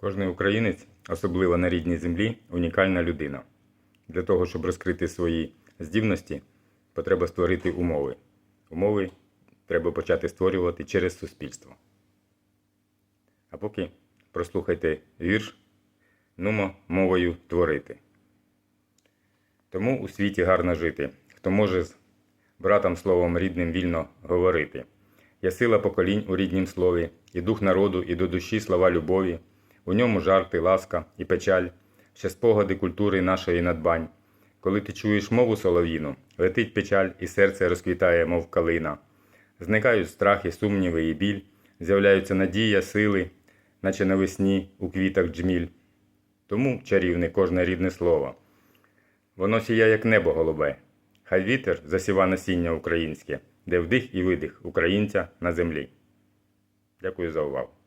Кожний українець, особливо на рідній землі, унікальна людина. Для того, щоб розкрити свої здібності, потреба створити умови. Умови треба почати створювати через суспільство. А поки прослухайте вірш Нумо мовою творити. Тому у світі гарно жити, хто може з братом словом рідним вільно говорити. Є сила поколінь у ріднім слові, і дух народу, і до душі слова любові, у ньому жарти, ласка і печаль, ще спогади культури нашої надбань. Коли ти чуєш мову солов'їну, летить печаль, і серце розквітає, мов калина. Зникають страхи, сумніви і біль, з'являються надія, сили, наче навесні у квітах джміль. Тому чарівне кожне рідне слово. Воно сіяє, як небо голубе. Хай вітер засіва насіння українське, де вдих і видих українця на землі. Дякую за увагу.